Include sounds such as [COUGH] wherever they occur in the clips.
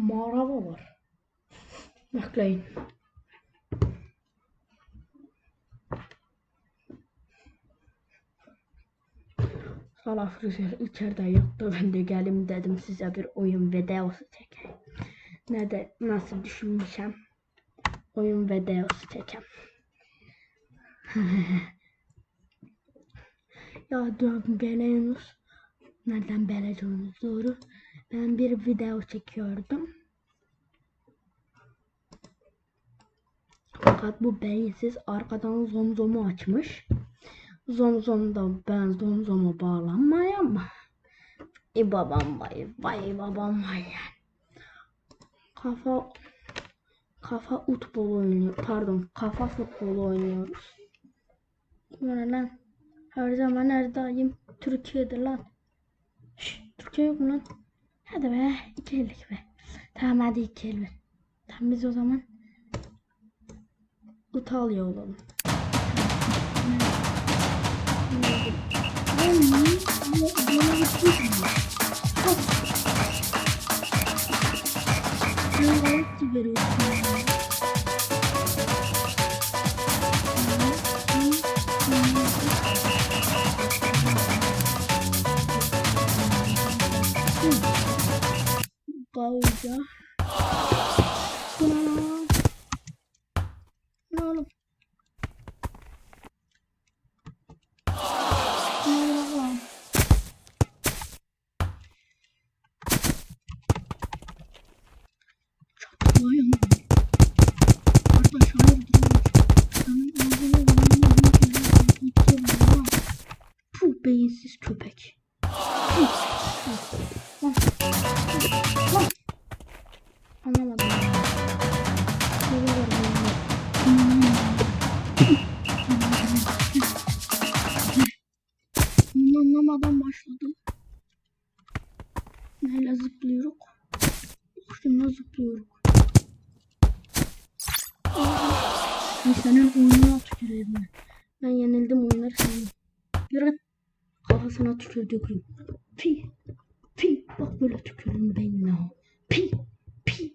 Mağara var. Bekleyin. Salak Rüzgar içeride yattı. Ben de gelim dedim size bir oyun videosu çekeyim. Ne de nasıl düşünmüşüm. Oyun videosu çekeyim. [LAUGHS] ya diyorum geliyorsunuz. Nereden belediyorsunuz doğru. Ben bir video çekiyordum. Fakat bu beyinsiz arkadan zomzomu açmış. Zomzom da ben zomzoma bağlanmayayım mı? E babam vay vay babam vay. Kafa kafa futbol oynuyor. Pardon kafa futbol oynuyoruz. Bu ne lan? Her zaman her daim Türkiye'de lan. Şşş, Türkiye yok mu lan? Hadi be iki ellik be. Tamam hadi iki el ver. Tamam biz o zaman İtalya olalım. Gayda. Bu patlatırım ha. Puh beyinsiz köpek. Lan. Neyle zıplıyoruz? Şuna zıplıyoruz. Ay senin oyununa tüküreyim ben. Ben yenildim oyunları senin. Yürü. Kafasına tükürdük. Pi. Pi. Bak böyle tükürün beynine. Pi. Pi.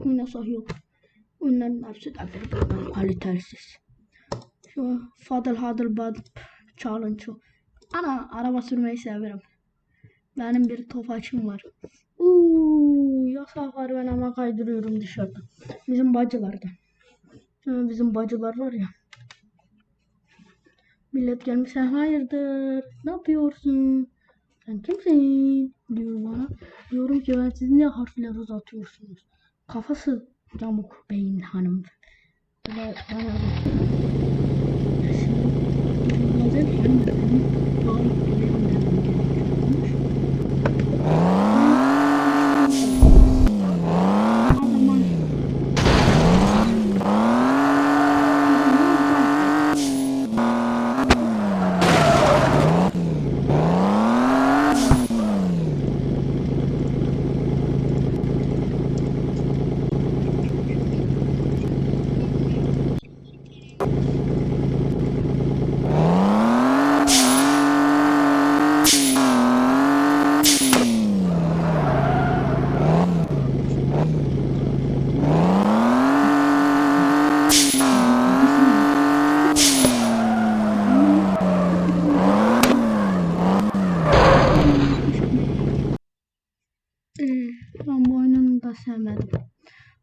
Oynasak yok. Oyunların hepsi de birbirinden kalitesiz. Şu Fadıl Hadıl Badıl Challenge. Ana araba sürmeyi severim. Benim bir tofaçım var. Uuu yasak var ben ama kaydırıyorum dışarıda. Bizim bacılarda. Ee, Bizim bacılar var ya. Millet gelmiş sen hayırdır? Ne yapıyorsun? Sen kimsin? Diyor bana. Diyorum ki ben siz niye harfler uzatıyorsunuz? Kafası yamuk beyin hanım. Böyle bana uzatıyor. Bazen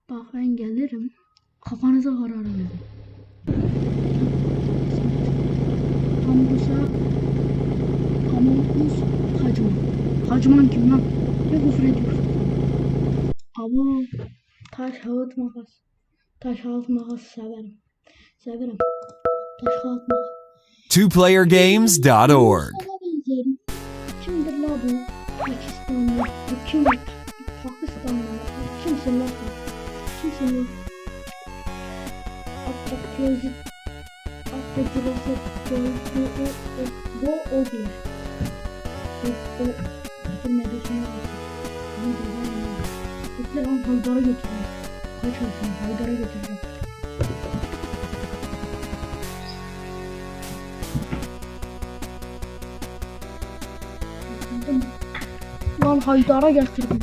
Bak ben gelirim. Kafanıza karar verin. Hambursa Us Hacman. Hacman kim lan? Ne küfür ediyorsun? Abo taş kağıt makas. Taş kağıt makas severim. Severim. Taş kağıt makas. twoplayergames.org. Kimdir la bu? Pakistanlı. Bu Gözü. Hatta gözü. Gözü. Bu o diyor. O o. Bu ne diyorsun lan? Bu Haydar'a götürüyor. Kaç olsun Haydar'a götürüyor. Lan Haydar'a getirdim.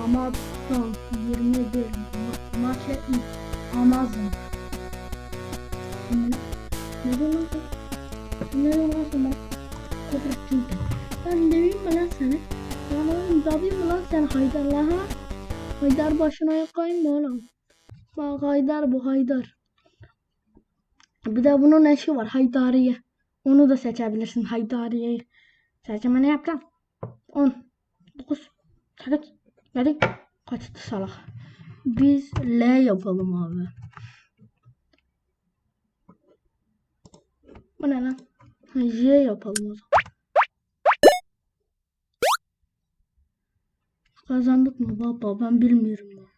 Ramazan 21 Ma- Maçe Amazon. Ne? Sen? Ne sen? Ben Kudrettin de. Ben döveyim mi lan seni? Lan oğlum döveyim mi lan sen Haydar'la ha? Haydar başına yakayım mı oğlum? Bak Haydar bu Haydar. Bir de bunun eşi var Haydariye. Onu da seçebilirsin Haydariye'yi. Seçme ne yapacaksın? 10, 9, 8, 7, kaçtı salak. Biz L yapalım abi. Bu ne lan? Ha, J yapalım o zaman. Kazandık mı baba ben bilmiyorum.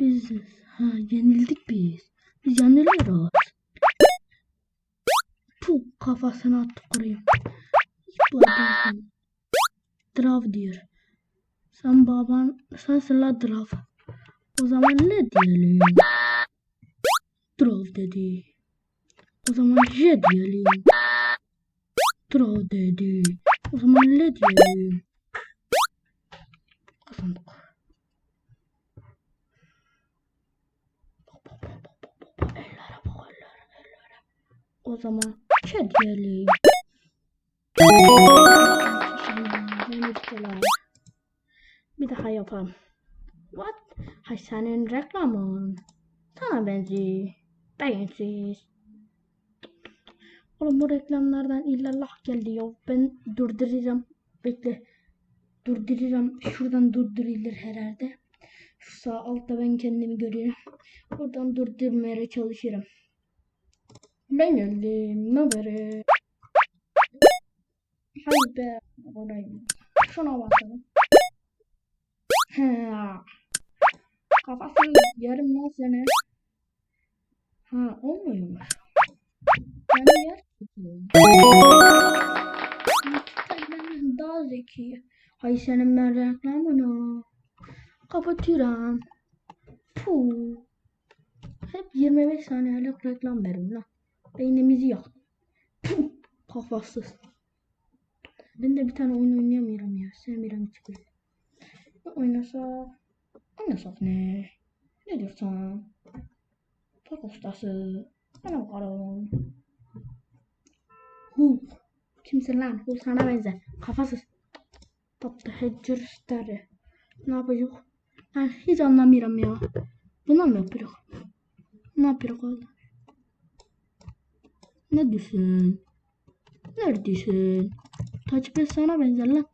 Biz ha yenildik biz. Biz yeniliyoruz. Puh kafasına attı kurayım. Drav diyor. Sen baban sensin la Drav. O zaman ne diyelim? Drav dedi. O zaman J diyelim. Drav dedi. O zaman ne diyelim? O zaman Ç diyelim. Bir daha yapalım. What? Hay senin reklamın. Sana benziyor. Beğensiz. Oğlum bu reklamlardan illallah geldi ya. Ben durduracağım. Bekle. Durduracağım. Şuradan durdurulur herhalde. Şu sağ altta ben kendimi görüyorum. Buradan durdurmaya çalışırım. Ben geldim. Ne haber? Hay be. Orayım. Şuna bakalım. He. Kafasını yarım lan seni. Ha olmuyormuş. Yani yer daha zeki. Hay senin ben reklamını. Kapatıyorum. Puh. Hep 25 saniyelik reklam verin lan. Beynimizi yak. Puh. Kafasız. Ben de bir tane oyun oynayamıyorum ya. Sevmiyorum hiç böyle. Ne oynasak? Oynasak ne? Ne diyorsan? Çok ustası. Bana bakalım. Hu. Kimsin lan? Hu sana benzer. Kafasız. Tatlı Hedger Starry. Ne yapacak? Ben hiç anlamıyorum ya. Buna mı yapıyoruz? Ne yapıyoruz oğlum? Ne diyorsun? Neredesin? Touchpad sana benzer lan.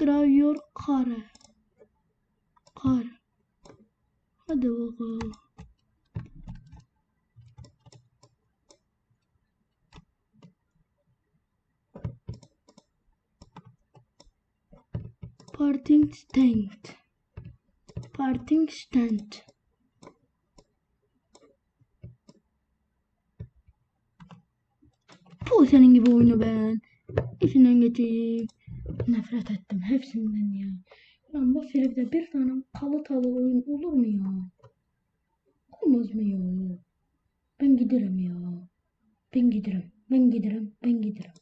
Tutturuyor kare. Kar. Hadi bakalım. Parting stand. Parting stand. Bu senin gibi oyunu ben. İçinden geçeyim. Nefret ettim hepsinden ya. Lan bu seride bir tane kalı talı oyun olur mu ya? Olmaz mı ya? Ben giderim ya. Ben giderim. Ben giderim. Ben giderim.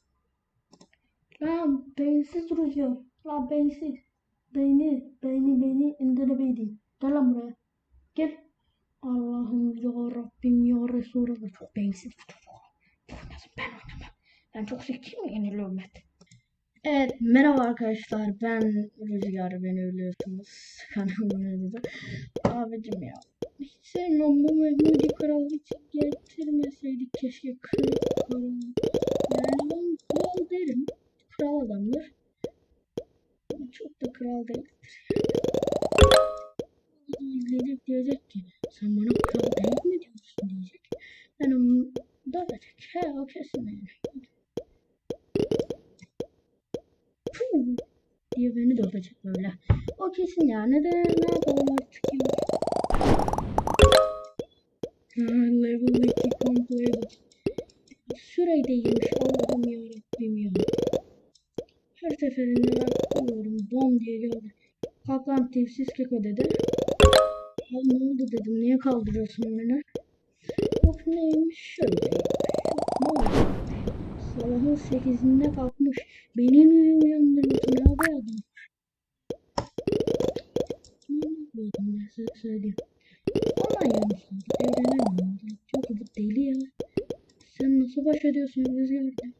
Lan beyinsiz rüzgar. Lan beyinsiz. Beyni, beyni, beyni indire beyni. Gel lan buraya. Gel. Allah'ım ya Rabbim ya Resulallah. Çok beyinsiz. Nasıl ben oynamam. Ben çok zekiyim yeniliyorum hep. Evet merhaba arkadaşlar ben Rüzgar beni ölüyorsunuz [LAUGHS] kanalımda da. Abicim ya hiç sevmiyorum bu Mehmudi Kral hiç getirmeseydik keşke kral. Yani ben kral derim kral adamdır. Çok da kral değildir. İzleyecek diyecek ki sen bana kral değil mi diyorsun diyecek. Ben onu dövecek. He o kesin yani. Diye beni dövecek böyle. O kesin ya. Ne de ne yapalım artık ya. Level 2 completed. Süreyi de yemiş. Allah'ım yarabbim ya. Her seferinde ben alıyorum. Bom diye geldi. Kalk lan tipsiz keko dedi. Ya ne oldu dedim. Niye kaldırıyorsun beni? Yok neymiş şöyle. Oldu? Sabahın sekizinde kalkmış. Beni niye uyandırıyorsun abi adam? Ne yapıyordum söyleyeyim. Ama yanlışlıkla evlenemiyorum. Çünkü bu deli ya. Sen nasıl baş ediyorsun Rüzgar'da?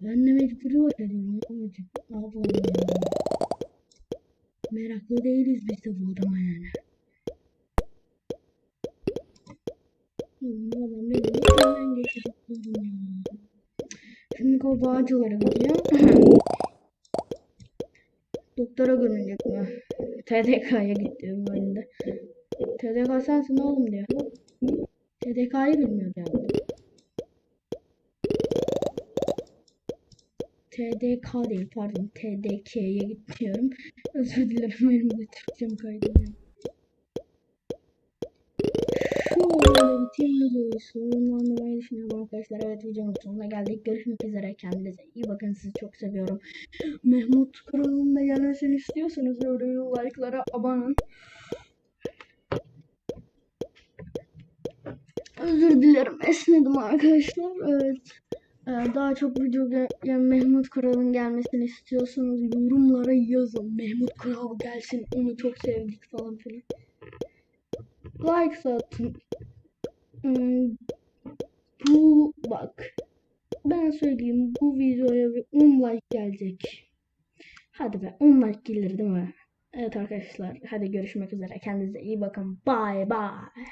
Ben de mecburi baş ediyorum babacığım. Ablam. Meraklı değiliz biz de bu adama yani. Oğlum adam beni geçirip buldum ya. O bağcılara gideceğim. Doktora görünecek mi? TDK'ya gittim ben de. TDK sensin oğlum diyor. TDK'yı bilmiyor yani. TDK değil pardon TDK'ye gidiyorum. Özür dilerim benim de Türkçem kaydı. Ya. Şöyle bitireceğiz. Sonlanmayı düşünüyorum arkadaşlar. Evet videonun sonuna geldik. Görüşmek üzere. Kendinize iyi bakın. Sizi çok seviyorum. Mehmut Kural'ın da gelmesini istiyorsanız videoyu like'lara abone. Özür dilerim. Esnedim arkadaşlar. Evet. Ee, daha çok video yani Mehmut Kural'ın gelmesini istiyorsanız yorumlara yazın. Mehmut Kural gelsin. Onu çok sevdik falan filan. Like atın. Bu bak. Ben söyleyeyim bu videoya bir 10 like gelecek. Hadi be 10 like gelir değil mi? Evet arkadaşlar hadi görüşmek üzere. Kendinize iyi bakın. Bye bye.